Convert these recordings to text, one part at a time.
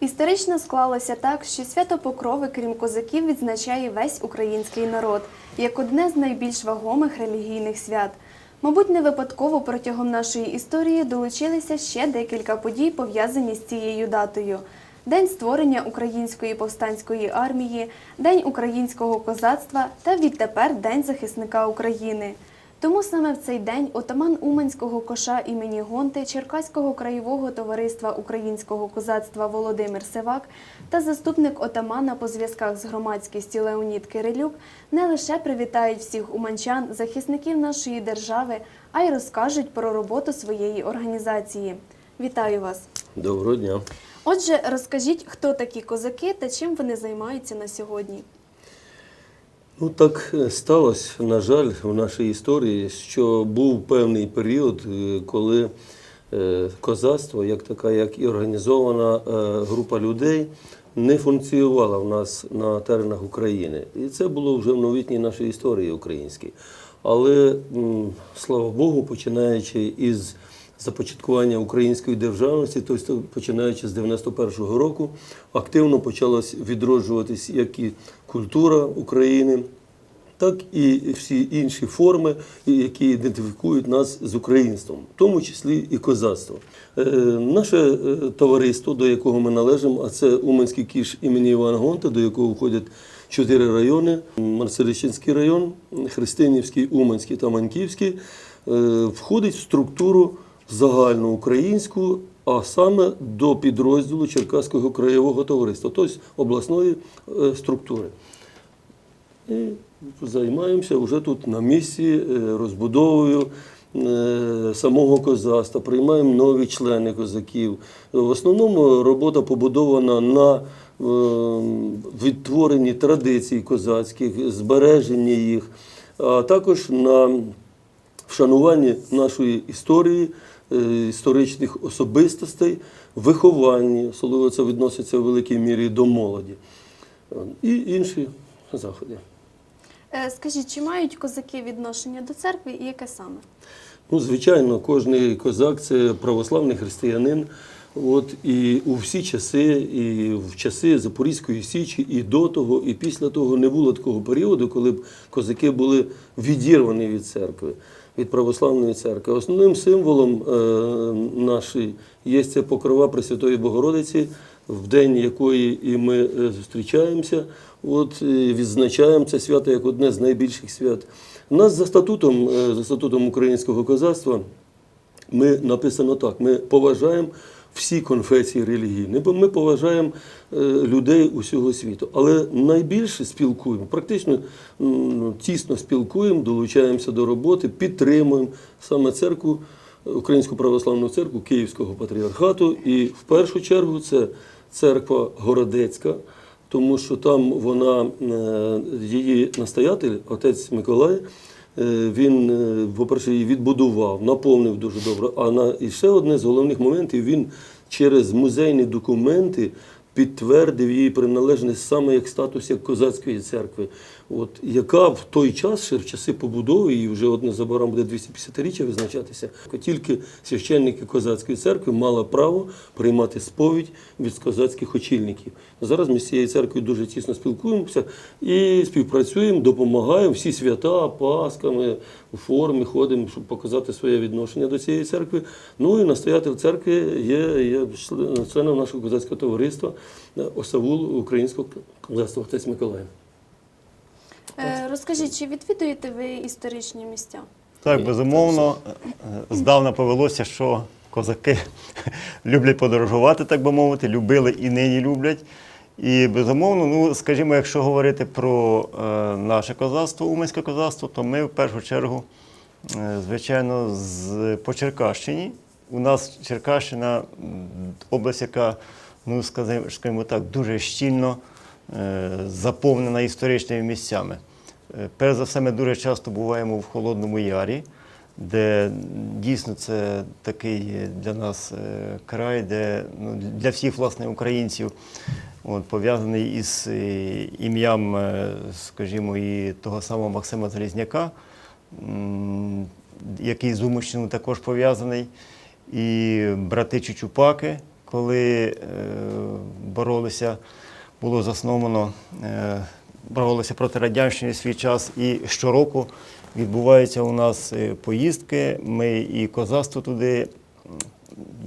Історично склалося так, що свято Покрови, крім козаків, відзначає весь український народ як одне з найбільш вагомих релігійних свят. Мабуть, не випадково протягом нашої історії долучилися ще декілька подій, пов'язані з цією датою: День створення Української повстанської армії, День українського козацтва та відтепер День захисника України. Тому саме в цей день отаман Уманського коша імені Гонти, Черкаського краєвого товариства українського козацтва Володимир Сивак та заступник отамана по зв'язках з громадськістю Леонід Кирилюк не лише привітають всіх уманчан, захисників нашої держави, а й розкажуть про роботу своєї організації. Вітаю вас! Доброго дня. Отже, розкажіть, хто такі козаки та чим вони займаються на сьогодні. Ну так е, сталося, на жаль, в нашій історії, що був певний період, е, коли е, козацтво, як така, як і організована група людей, не функціонувала в нас на теренах України. І це було вже в новітній нашій історії українській. Але слава Богу, починаючи із започаткування української державності, тобто починаючи з 91-го року, активно почалась відроджуватись як і культура України, так і всі інші форми, які ідентифікують нас з українством, в тому числі і козацтво. Е, Наше е, товариство, до якого ми належимо, а це Уманський кіш імені Івана Гонта, до якого входять чотири райони: Марселищенський район, Христинівський, Уманський та Маньківський, е, входить в структуру загальноукраїнську, а саме до підрозділу Черкаського краєвого товариства, тобто обласної е, структури. І займаємося вже тут на місці е, розбудовою е, самого козацтва, приймаємо нові члени козаків. В основному робота побудована на відтворенні традицій козацьких, збереженні їх, а також на вшануванні нашої історії, історичних особистостей, вихованні, особливо це відноситься в великій мірі до молоді, Е, і інші заходи. Е, Скажіть, чи мають козаки відношення до церкви і яке саме? Ну, звичайно, кожний козак це православний християнин. От і у всі часи, і в часи Запорізької Січі, і до того, і після того не було такого періоду, коли б козаки були відірвані від церкви, від православної церкви. Основним символом е, нашої є це покрова Пресвятої Богородиці, в день якої і ми е, зустрічаємося. От відзначаємо це свято як одне з найбільших свят. У нас за статутом, е, за статутом українського козацтва ми написано так: ми поважаємо всі конфесії релігійні, бо ми поважаємо е, людей усього світу. Але найбільше спілкуємо, практично тісно спілкуємо, долучаємося до роботи, підтримуємо саме церкву, Українську православну церкву Київського патріархату. І в першу чергу це церква Городецька. Тому що там вона, е, її настоятель, отець Миколай, Він, е, по-перше, її відбудував, наповнив дуже добре. А на і ще одне з головних моментів він через музейні документи підтвердив її приналежність саме як статус як козацької церкви, от, яка в той час, ще в часи побудови, і вже от незабаром буде 250-річчя визначатися, тільки священники козацької церкви мали право приймати сповідь від козацьких очільників. Зараз ми з цією церквою дуже тісно спілкуємося і співпрацюємо, допомагаємо всі свята, Пасками, у формі ходимо, щоб показати своє відношення до цієї церкви. Ну і настоятель церкви є, є членом нашого козацького товариства е, Осавул Українського козацтва Отець Миколай. Е, Розкажіть, чи відвідуєте ви історичні місця? Так, безумовно, е, здавна повелося, що козаки люблять подорожувати, так би мовити, любили і нині люблять. І безумовно, ну скажімо, якщо говорити про е, наше козацтво, уманське козацтво, то ми в першу чергу, е, звичайно, з по Черкащині. У нас Черкащина область, яка, ну скажімо, скажімо так, дуже щільно е, заповнена історичними місцями. Е, Перш за все, ми дуже часто буваємо в Холодному Ярі, де дійсно це такий для нас е, край, де ну, для всіх власне українців от, пов'язаний із е, ім'ям, скажімо, і того самого Максима Залізняка, який з Умищиною також пов'язаний, і брати Чучупаки, коли боролися, було засновано, боролися проти радянщини свій час. І щороку відбуваються у нас е, поїздки. Ми і козацтво туди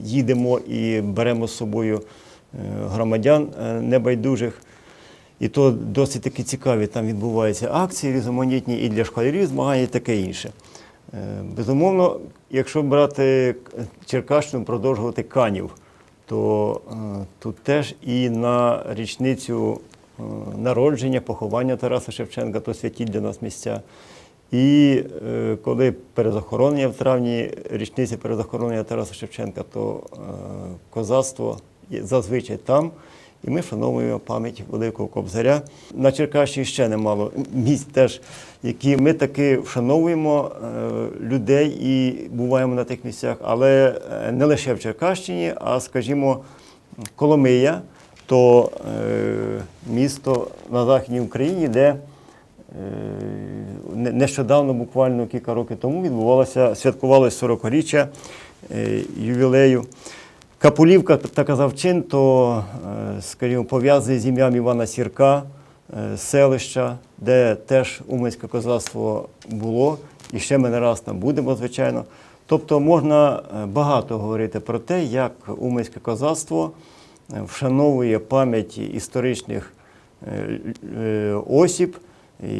їдемо і беремо з собою е, громадян е, небайдужих. І то досить таки цікаві там відбуваються акції різноманітні і для школярів змагання, і таке інше. Безумовно, якщо брати Черкащину, продовжувати канів, то тут теж і на річницю народження, поховання Тараса Шевченка, то святі для нас місця. І е, коли перезахоронення в травні, річниця перезахоронення Тараса Шевченка, то е, козацтво зазвичай там. І ми вшановуємо пам'ять Великого Кобзаря. На Черкащині ще немало місць теж, які ми таки вшановуємо е, людей і буваємо на тих місцях, але не лише в Черкащині, а скажімо, Коломия то е, місто на Західній Україні, де е, нещодавно, буквально кілька років тому, відбувалося, святкувалося 40-річчя е, ювілею. Капулівка та Казавчин, то, скажімо, пов'язані з ім'ям Івана Сірка, селища, де теж уманське козацтво було, і ще ми не раз там будемо, звичайно. Тобто можна багато говорити про те, як уманське козацтво вшановує пам'ять історичних е, е, осіб,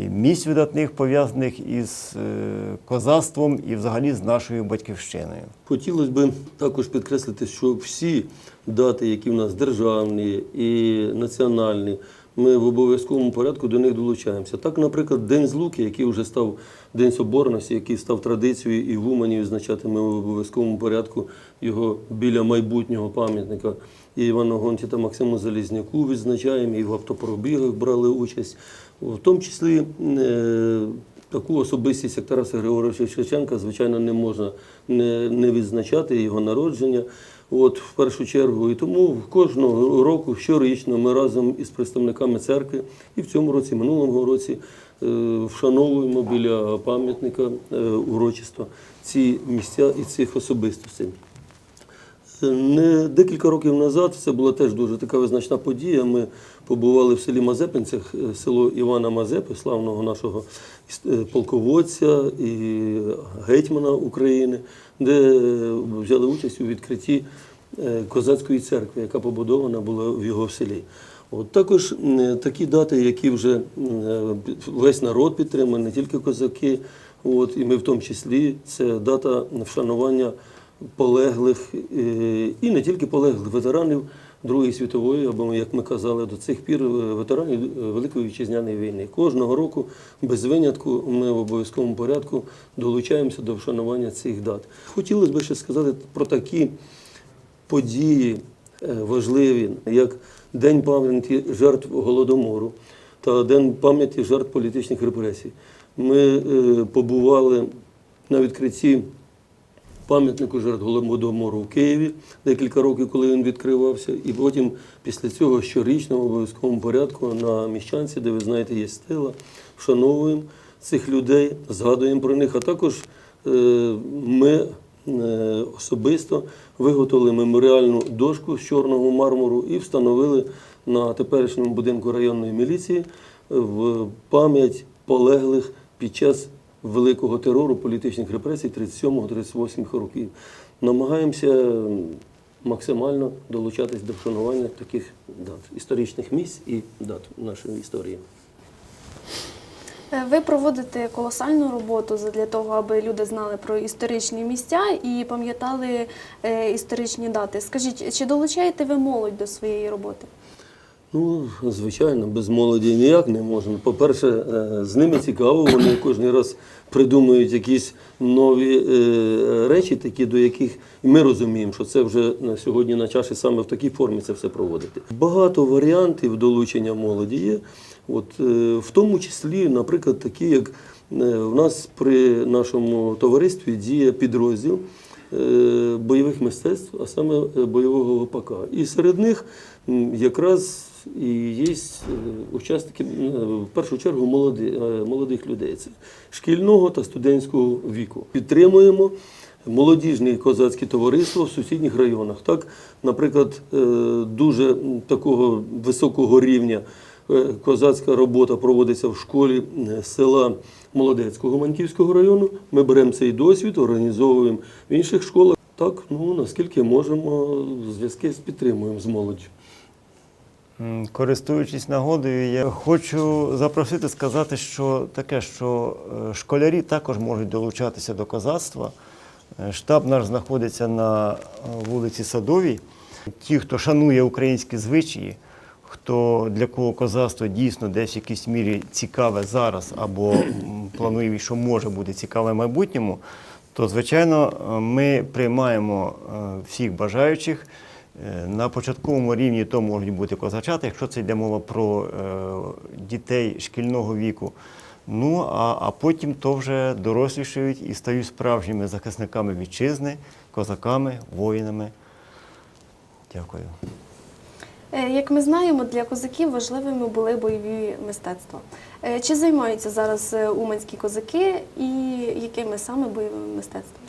місць видатних пов'язаних із е, козацтвом і взагалі з нашою батьківщиною. Хотілося б також підкреслити, що всі дати, які в нас державні і національні, ми в обов'язковому порядку до них долучаємося. Так, наприклад, День Злуки, який вже став День Соборності, який став традицією і в Умані відзначати ми в обов'язковому порядку його біля майбутнього пам'ятника і Івану Гонті та Максиму Залізняку відзначаємо, і в автопробігах брали участь. В тому числі е, Таку особистість, як Тараса Григоровича Шевченка, звичайно, не можна не відзначати його народження. От в першу чергу. І тому кожного року, щорічно, ми разом із представниками церкви і в цьому році, минулому році, е, вшановуємо біля пам'ятника урочиства урочисто ці місця і цих особистостей. Не декілька років назад це була теж дуже така визначна подія. Ми побували в селі Мазепинцях, е, село Івана Мазепи, славного нашого е, полководця і гетьмана України, де е, взяли участь у відкритті козацької церкви, яка побудована була в його селі. От також такі дати, які вже весь народ підтримує, не тільки козаки, от, і ми в тому числі, це дата вшанування полеглих е, і не тільки полеглих ветеранів Другої світової, або як ми казали до цих пір, ветеранів е, Великої вітчизняної війни. Кожного року без винятку ми в обов'язковому порядку долучаємося до вшанування цих дат. Хотілося б ще сказати про такі події е, важливі, як День пам'яті жертв Голодомору та День пам'яті жертв політичних репресій. Ми побували на відкритті пам'ятнику жертв Голодомору в Києві декілька років, коли він відкривався, і потім після цього щорічно в обов'язковому порядку на міщанці, де ви знаєте, є стела, вшановуємо цих людей, згадуємо про них. А також е, ми е, особисто виготовили меморіальну дошку з чорного мармуру і встановили на теперішньому будинку районної міліції в пам'ять полеглих під час великого терору політичних репресій 37-38 років. Намагаємося максимально долучатись до вшанування таких дат, історичних місць і дат нашої історії. Е, Ви проводите колосальну роботу для того, аби люди знали про історичні місця і пам'ятали е, історичні дати. Скажіть, чи долучаєте ви молодь до своєї роботи? Ну, звичайно, без молоді ніяк не можна. По-перше, е, з ними цікаво, вони кожен раз придумують якісь нові е, речі, такі, до яких ми розуміємо, що це вже на сьогодні на часі саме в такій формі це все проводити. Багато варіантів долучення молоді є. От, е, в тому числі, наприклад, такі, як в нас при нашому товаристві діє підрозділ бойових мистецтв, а саме бойового ГПК. І серед них якраз і є е, учасники, в першу чергу, молоді, е, молодих людей. Це шкільного та студентського віку. Підтримуємо молодіжні козацькі товариства в сусідніх районах. Так, наприклад, е, дуже такого високого рівня козацька робота проводиться в школі села Молодецького Маньківського району. Ми беремо цей досвід, організовуємо в інших школах. Так, ну наскільки можемо, зв'язки підтримуємо з молоддю. Користуючись нагодою, я хочу запросити сказати, що таке, що е, школярі також можуть долучатися до козацтва. Е, Штаб наш знаходиться на е, вулиці Садовій. Ті, хто шанує українські звичаї, хто для кого козацтво дійсно десь в якійсь мірі цікаве зараз або планує, що може бути цікаве в майбутньому, то звичайно ми приймаємо всіх бажаючих. Е, На початковому рівні то можуть бути козачата, якщо це йде мова про е, дітей шкільного віку. Ну а, а потім то вже дорослішають і стають справжніми захисниками вітчизни, козаками, воїнами. Дякую. Е, Як ми знаємо, для козаків важливими були бойові мистецтва. Чи займаються зараз уманські козаки і якими саме бойовими мистецтвами?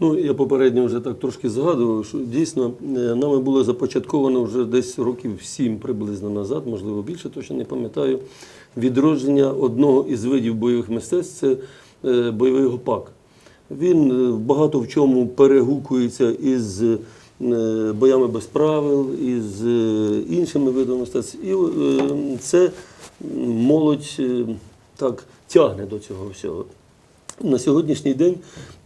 Ну, я попередньо вже так трошки згадував, що дійсно е, нами було започатковано вже десь років сім приблизно назад, можливо більше, точно не пам'ятаю, відродження одного із видів бойових мистецтв це е, бойовий гопак. Він е, багато в чому перегукується із боями без правил, із іншими видами мистецтв. І це молодь так тягне до цього всього. На сьогоднішній день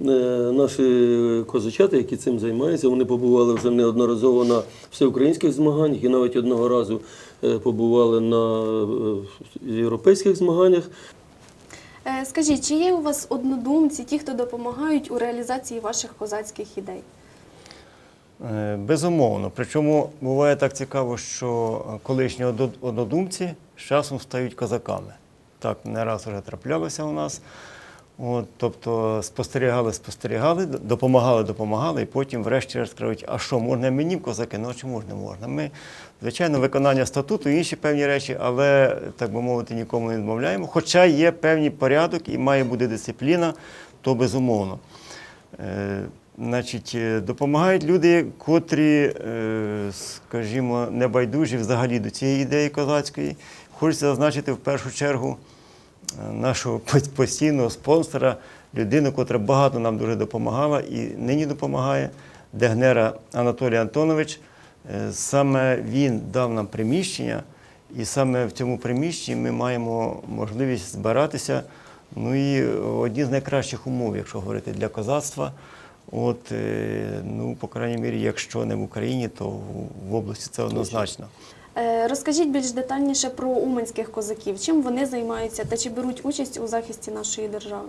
е, наші козачати, які цим займаються, вони побували вже неодноразово на всеукраїнських змаганнях і навіть одного разу е, побували на е, європейських змаганнях. Скажіть, чи є у вас однодумці, ті, хто допомагають у реалізації ваших козацьких ідей? Безумовно. Причому буває так цікаво, що колишні однодумці з часом стають козаками. Так не раз вже траплялося у нас. От, тобто спостерігали, спостерігали, допомагали, допомагали, і потім врешті-решт кажуть, а що, можна мені козаки? Ну чому ж не можна? Ми, звичайно, виконання статуту, інші певні речі, але, так би мовити, нікому не відмовляємо. Хоча є певний порядок і має бути дисципліна, то безумовно. Е, Значить, е, допомагають люди, котрі, е, скажімо, небайдужі взагалі до цієї ідеї козацької. Хочеться зазначити в першу чергу нашого постійного спонсора, людину, котра багато нам дуже допомагала і нині допомагає, Дегнера Анатолій Антонович. Е, Саме він дав нам приміщення, і саме в цьому приміщенні ми маємо можливість збиратися. Ну і одні з найкращих умов, якщо говорити для козацтва. От, е, ну, по крайній мірі, якщо не в Україні, то в- в області це однозначно. Е, Розкажіть більш детальніше про уманських козаків. Чим вони займаються та чи беруть участь у захисті нашої держави?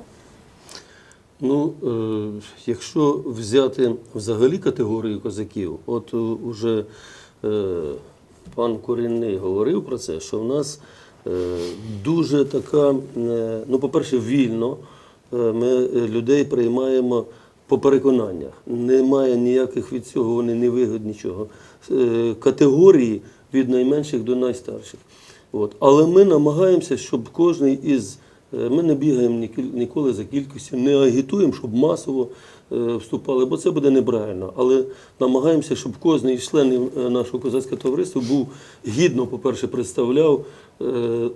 Ну, е, якщо взяти взагалі категорію козаків, от е, уже пан Корінний говорив про це, що в нас дуже така, ну, по-перше, вільно ми людей приймаємо по переконаннях. Немає ніяких від цього, вони не вигод нічого. Категорії від найменших до найстарших. От. Але ми намагаємося, щоб кожен із Е, Ми не бігаємо ніколи за кількістю, не агітуємо, щоб масово е, вступали, бо це буде неправильно. Але намагаємося, щоб кожен із членів е, нашого козацького товариства був гідно, по-перше, представляв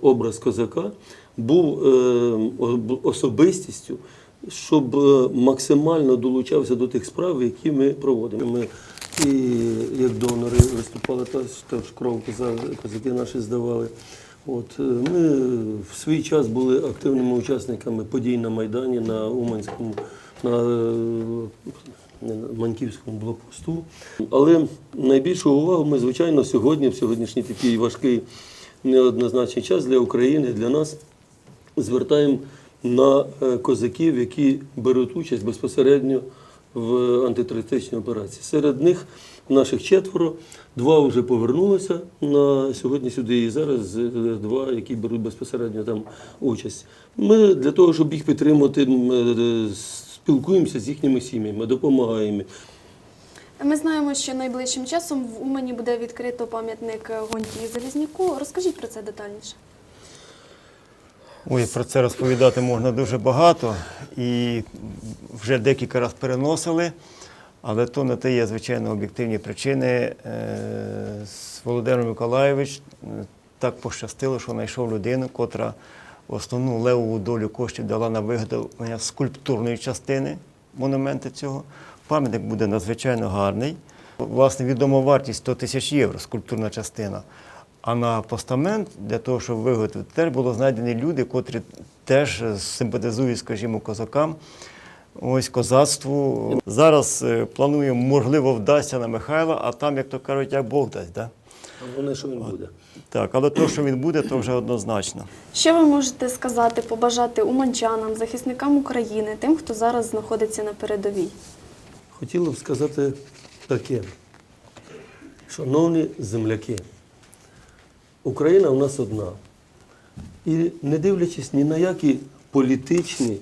образ козака, був особистістю, щоб максимально долучався до тих справ, які ми проводимо. І як донори виступали, теж, кров коза- козаки наші здавали. От, е, ми в свій час були активними учасниками подій на Майдані, на Уманському, на, е, на Маньківському блокпосту. Але найбільшу увагу ми, звичайно, сьогодні, в сьогоднішній такий важкий неоднозначний час для України, для нас, звертаємо на е, козаків, які беруть участь безпосередньо в антитерористичній операції. Серед них наших четверо, два вже повернулися на сьогодні сюди, і зараз е, два, які беруть безпосередньо там участь. Ми для того, щоб їх підтримати, м, е, спілкуємося з їхніми сім'ями, допомагаємо. Ми знаємо, що найближчим часом в Умані буде відкрито пам'ятник Гонті Залізняку. Розкажіть про це детальніше. Ой, про це розповідати можна дуже багато і вже декілька разів переносили, але то на те є, звичайно, об'єктивні причини. Е, з Володимир Миколайович е, так пощастило, що знайшов людину, котра основну левову долю коштів дала на виготовлення скульптурної частини монументу цього. Пам'ятник буде надзвичайно гарний. Власне, відома вартість 100 тисяч євро, скульптурна частина. А на постамент для того, щоб виготовити, теж було знайдені люди, котрі теж симпатизують, скажімо, козакам. Ось козацтву. Зараз е, плануємо, можливо, вдасться на Михайла, а там, як то кажуть, як Бог дасть. Да? А Головне, що він буде. Так, але то, що він буде, то вже однозначно. Що ви можете сказати, побажати уманчанам, захисникам України, тим, хто зараз знаходиться на передовій? Хотіла б сказати таке. Шановні земляки, Україна у нас одна. І не дивлячись ні на які політичні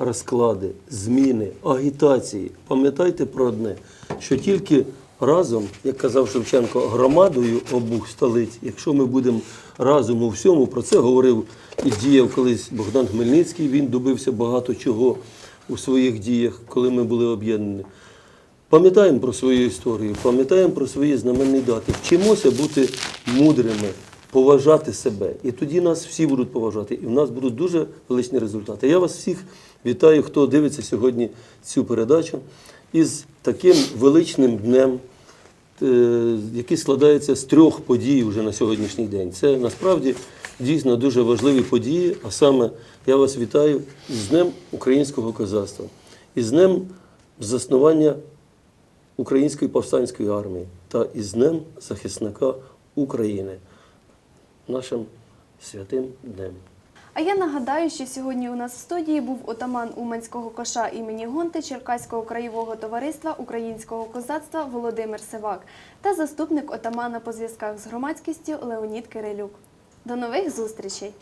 розклади, зміни, агітації, пам'ятайте про одне, що тільки разом, як казав Шевченко, громадою обох столиць, якщо ми будемо разом у всьому, про це говорив і діяв колись Богдан Хмельницький, він добився багато чого у своїх діях, коли ми були об'єднані. Пам'ятаємо про свою історію, пам'ятаємо про свої знаменні дати, вчимося бути мудрими, поважати себе. І тоді нас всі будуть поважати, і в нас будуть дуже величні результати. Я вас всіх вітаю, хто дивиться сьогодні цю передачу із таким величним днем, е, який складається з трьох подій вже на сьогоднішній день. Це насправді дійсно дуже важливі події. А саме я вас вітаю з Днем українського козацтва, і з Днем заснування Української повстанської армії та із Днем захисника України, нашим святим днем. А я нагадаю, що сьогодні у нас в студії був отаман Уманського коша імені Гонти Черкаського краєвого товариства українського козацтва Володимир Сивак та заступник отамана по зв'язках з громадськістю Леонід Кирилюк. До нових зустрічей!